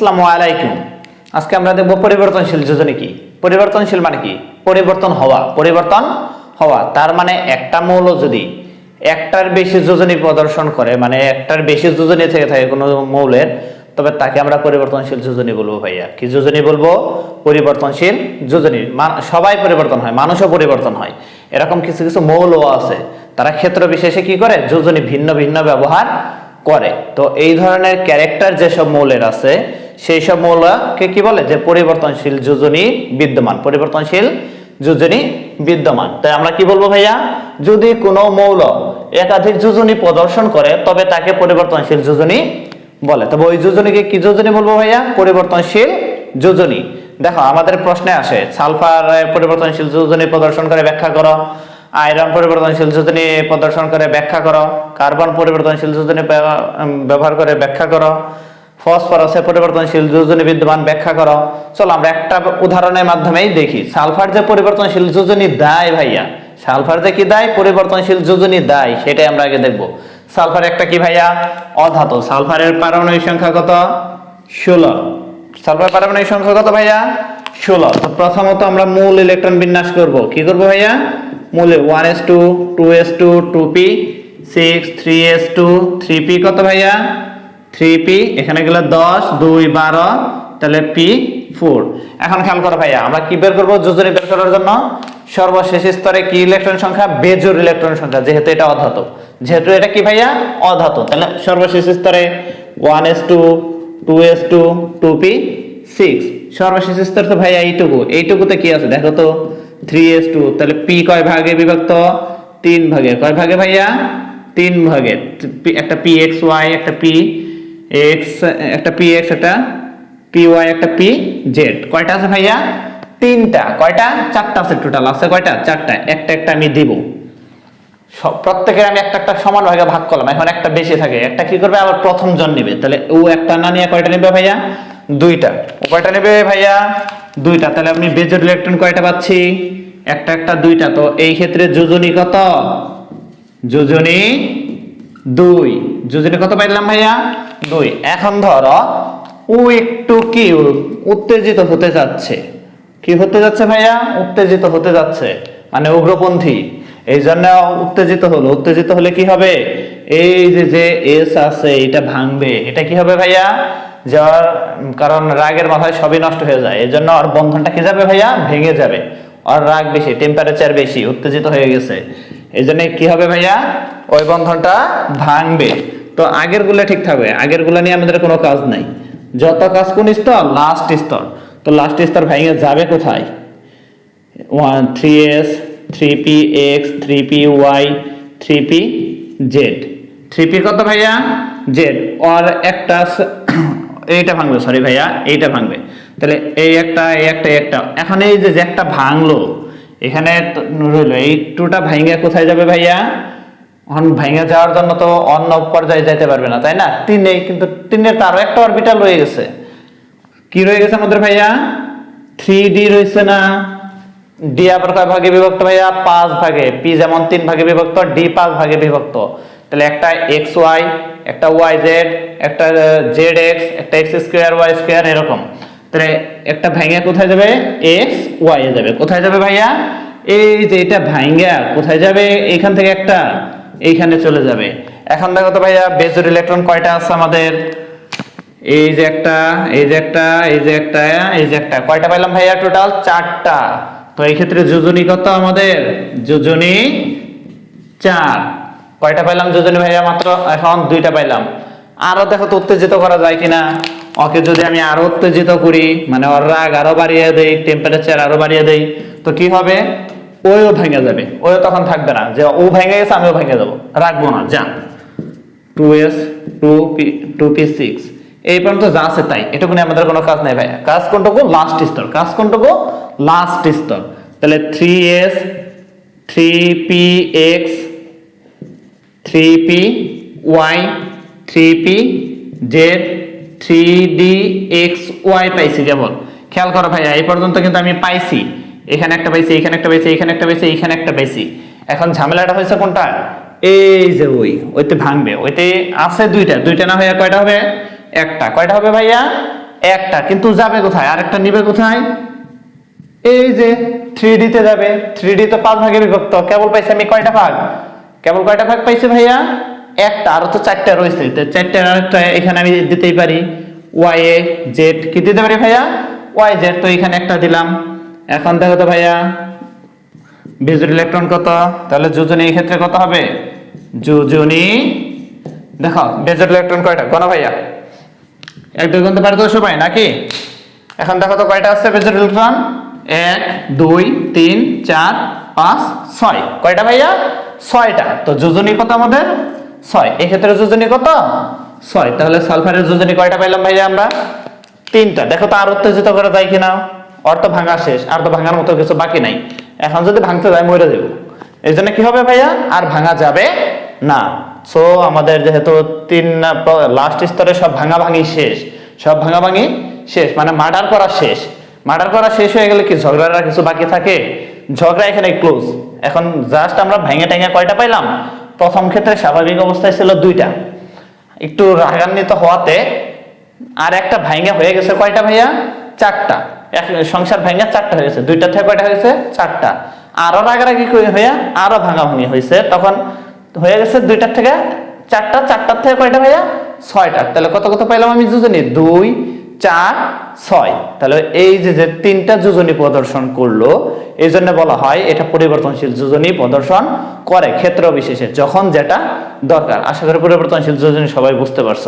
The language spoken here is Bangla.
আসসালামু আলাইকুম। আজকে আমরা দেখব পরিবর্তনশীল যোজনী কি? পরিবর্তনশীল মানে কি? পরিবর্তন হওয়া। পরিবর্তন হওয়া। তার মানে একটা মৌল যদি একটার বেশি যোজনী প্রদর্শন করে মানে একটার বেশি যোজনী থেকে থাকে কোনো মৌলের, তবে তাকে আমরা পরিবর্তনশীল যোজনী বলব ভাইয়া। কি যোজনী বলব? পরিবর্তনশীল যোজনী। সবাই পরিবর্তন হয়, মানুষও পরিবর্তন হয়। এরকম কিছু কিছু মৌলও আছে। তারা ক্ষেত্র বিশেষে কি করে? যোজনী ভিন্ন ভিন্ন ব্যবহার করে। তো এই ধরনের ক্যারেক্টার যেসব মৌলের আছে সেই সব মৌলকে কি বলে? যে পরিবর্তনশীল যোজনী বিদ্যমান, পরিবর্তনশীল যোজনী বিদ্যমান। তাই আমরা কি বলব ভাইয়া? যদি কোনো মৌল একাধিক যোজনী প্রদর্শন করে, তবে তাকে পরিবর্তনশীল যোজনী বলে। তবে ওই যোজনীকে কি যোজনী বলব ভাইয়া? পরিবর্তনশীল যোজনী। দেখো, আমাদের প্রশ্নে আসে, সালফার পরিবর্তনশীল যোজনী প্রদর্শন করে ব্যাখ্যা করো, আয়রন পরিবর্তনশীল যোজনী প্রদর্শন করে ব্যাখ্যা করো, কার্বন পরিবর্তনশীল যোজনী ব্যবহার করে ব্যাখ্যা করো ফসফরাসে পরিবর্তনশীল যোজনী বিদ্যমান ব্যাখ্যা করো। চলো আমরা একটা উদাহরণের মাধ্যমেই দেখি। সালফার যে পরিবর্তনশীল যোজনী দেয় ভাইয়া, সালফার যে কি দেয়? পরিবর্তনশীল যোজনী দেয়, সেটাই আমরা আগে দেখব। সালফার একটা কি ভাইয়া? অধাতু। সালফারের পারমাণবিক সংখ্যা কত? ষোলো। সালফার পারমাণবিক সংখ্যা কত ভাইয়া? ষোলো। তো প্রথমত আমরা মূল ইলেকট্রন বিন্যাস করব। কি করব ভাইয়া? মূলে one S two two S two two P, six, three S two, three P কত ভাইয়া? থ্রি পি এখানে গেলে দশ, দুই, বারো, তাহলে পি ফোর এখন খেয়াল করো ভাইয়া, আমরা কি বের করব? যোজনী বের করার জন্য সর্বশেষ স্তরে কি ইলেকট্রন সংখ্যা? বেজোর ইলেকট্রন সংখ্যা, যেহেতু এটা অধাতু। যেহেতু এটা কি ভাইয়া? অধাতু। তাহলে সর্বশেষ স্তরে one S two two S two two P six সর্বশেষ স্তর তো ভাইয়া এইটুকু। এইটুকুতে কি আছে? দেখো তো থ্রি এস টু তাহলে পি কয় ভাগে বিভক্ত? তিন ভাগে। কয় ভাগে ভাইয়া? তিন ভাগে। একটা পি এক্স ওয়াই একটা পি এক্স একটা পি এক্স একটা পি ওয়াই একটা পি জেড কয়টা আছে ভাইয়া? তিনটা। কয়টা? চারটা আছে টোটাল আছে কয়টা? চারটা। একটা একটা আমি দিব। প্রত্যেকের আমি একটা একটা সমান ভাগে ভাগ করলাম। এখন একটা বেশি থাকে। একটা কি করবে? আবার প্রথম জন নেবে। তাহলে ও একটা না নিয়ে কয়টা নেবে ভাইয়া? দুইটা। কয়টা নেবে ভাইয়া? দুইটা। তাহলে আমি বেজোর ইলেকট্রন কয়টা পাচ্ছি? একটা একটা, দুইটা। তো এই ক্ষেত্রে যোজনী কত? যোজনী দুই। যোজনী কত পাইলাম ভাইয়া? দুই। এখন ধরো ও একটু কি উত্তেজিত হতে যাচ্ছে। কি হতে যাচ্ছে ভাইয়া? উত্তেজিত হতে যাচ্ছে মানে উগ্রপন্থী। এই জন্য উত্তেজিত হলো। উত্তেজিত হলে কি হবে? এই যে যে এস আছে, এটা ভাঙবে। এটা কি হবে ভাইয়া? যার কারণ রাগের মাথায় সবই নষ্ট হয়ে যায়। এই জন্য ওর বন্ধনটা কি যাবে ভাইয়া? ভেঙে যাবে। ওর রাগ বেশি টেম্পারেচার বেশি, উত্তেজিত হয়ে গেছে। এই জন্য কি হবে ভাইয়া? ওই বন্ধনটা ভাঙবে। তো আগেরগুলো ঠিক থাকবে। আগেরগুলো নিয়ে আমাদের কোনো কাজ নাই। যত কাজ কোন স্তর লাস্ট স্তর। তো লাস্ট স্তর ভেঙে যাবে কোথায়? One three S three P x three P y three P z three P কত ভাইয়া? জেড আর একটা এইটা ভাঙবে সরি ভাইয়া, এইটা ভাঙবে। তাহলে এই একটা এই একটা একটা। এখন এই যে একটা ভাঙলো, এখানে রইল, এই টুটা ভাঙে কোথায় যাবে ভাইয়া? এখন ভাঙে যাওয়ার জন্য তো অন্য পর্যায়ে যাইতে পারবে না, তাই না? তিনে কিন্তু তিনের তো আরও একটা অরবিটাল রয়ে গেছে। কি রয়ে গেছে আমাদের ভাইয়া? থ্রি ডি রয়েছে না? ডি আবার কয় ভাগে বিভক্ত ভাইয়া? পাঁচ ভাগে। পি যেমন তিন ভাগে বিভক্ত ডি পাঁচ ভাগে বিভক্ত। তাহলে একটা এক্স ওয়াই একটা ওয়াই জেড একটা জেড এক্স একটা এক্স স্কোয়ার ওয়াই স্কোয়ার এরকম। তাহলে একটা ভাইঙ্গা কোথায় যাবে? এক্স ওয়াই যাবে। কোথায় যাবে ভাইয়া? এই যে এটা ভাইঙ্গা, কোথায় যাবে? এইখান থেকে একটা এইখানে চলে যাবে। এখন দেখো তো ভাইয়া, বেজোর ইলেকট্রন কয়টা আছে আমাদের? এই যে একটা, এই যে একটা, এই যে একটা, এই যে একটা। কয়টা পাইলাম ভাইয়া টোটাল চারটা। তো এই ক্ষেত্রে যোজনী কত আমাদের? যোজনী চার। কয়টা পাইলাম যোজনী ভাইয়া মাত্র? এখন দুইটা পাইলাম। আরও দেখো তো উত্তেজিত করা যায় কিনা? ওকে যদি আমি আরও উত্তেজিত করি মানে ওর রাগ আরও বাড়িয়ে দেই টেম্পারেচার আরও বাড়িয়ে দেই, তো কি হবে? ওও ভেঙে যাবে। ওও তখন থাকবে না। যে ও ভেঙে গেছে, আমিও ভেঙে যাব। রাখব না যা two S two P two P six এই পর্যন্ত যা আছে তাই। এটুকু নিয়ে আমাদের কোনো কাজ নেই ভাই কাজ কোনটুকু লাস্ট স্তর। কাজ কোনটুকু লাস্ট স্তর। তাহলে three S three P x three P y three P z three D x y পাইছি কেবল। খেয়াল করো ভাইয়া, এই পর্যন্ত কিন্তু আমি পাইছি। এখানে একটা পাইছি, এখানে একটা পাইছি, এখানে একটা পাইছি, এখানে একটা পাইছি। এখন ঝামেলাটা হয়েছে কোনটা? এই যে ওই, ওইতে ভাঙবে, ওইতে আছে দুইটা দুইটা না হয়ে কয়টা হবে? একটা। কয়টা হবে ভাইয়া? একটা। কিন্তু যাবে কোথায়? আরেকটা নিবে কোথায়? এই যে থ্রি তে যাবে। থ্রি ডি তো পাঁচ ভাগে বিভক্ত। কেবল পাইছি আমি কয়টা ভাগ? কেবল কয়টা ভাগ পাইছি ভাইয়া? একটা। আরও তো চারটা রয়েছে। তো চারটার আরেকটা এখানে আমি দিতেই পারি। ওয়াই এ জেড কি দিতে পারি ভাইয়া? ওয়াই জেড তো এখানে একটা দিলাম। এখন দেখো তো ভাইয়া বিজুর ইলেকট্রন কত? তাহলে যোজনী এই ক্ষেত্রে কত হবে? যোজনী, দেখো বেজোর ইলেকট্রন কয়টা? কোন ভাইয়া। এক, দুই গুনতে পারে তো সবাই নাকি? এখন দেখো তো কয়টা আছে বেজোর ইলেকট্রন এক, দুই, তিন, চার, পাঁচ, ছয়। কয়টা ভাইয়া? ছয়টা। তো যোজনী কত আমাদের? ছয়। এক্ষেত্রে যোজনী কত? ছয়। তাহলে সালফারের যোজনী কয়টা পাইলাম ভাইয়া আমরা? তিনটা। দেখো তো আর উত্তেজিত করা যায় কিনা। অর্থ ভাঙা শেষ, আর তো ভাঙার মতো কিছু বাকি নাই। এখন যদি ভাঙতে যায়, মরে দেব এই জন্য কি হবে ভাইয়া? আর ভাঙা যাবে না। সো আমাদের যেহেতু তিন লাস্ট স্তরে সব ভাঙা ভাঙি শেষ। সব ভাঙা ভাঙি শেষ মানে মার্ডার করা শেষ। মার্ডার করা শেষ হয়ে গেলে কি ঝগড়ার কিছু বাকি থাকে? ঝগড়া এখানে ক্লোজ এখন জাস্ট আমরা ভেঙে টেঙে কয়টা পাইলাম? প্রথম ক্ষেত্রে স্বাভাবিক অবস্থায় ছিল দুইটা। একটু রাগান্বিত হওয়াতে আর একটা ভাইঙ্গা হয়ে গেছে কয়টা ভাইয়া? চারটা। এক সংসার ভাইঙ্গা চারটা হয়ে গেছে। দুইটা থেকে কয়টা হয়েছে চারটা। আরও রাগারাগি হইয়া আরও ভাঙা ভাঙি হয়েছে তখন হয়ে গেছে দুইটার থেকে চারটা চারটার থেকে কয়টা ভাইয়া? ছয়টা। তাহলে কত কত পাইলাম আমি যোজনী দুই, চার, ছয়। তাহলে এই যে যে তিনটা যোজনী প্রদর্শন করল এই জন্য বলা হয় এটা পরিবর্তনশীল যোজনী প্রদর্শন করে, ক্ষেত্র বিশেষে, যখন যেটা দরকার। আশা করি পরিবর্তনশীল যোজনী সবাই বুঝতে পারছ।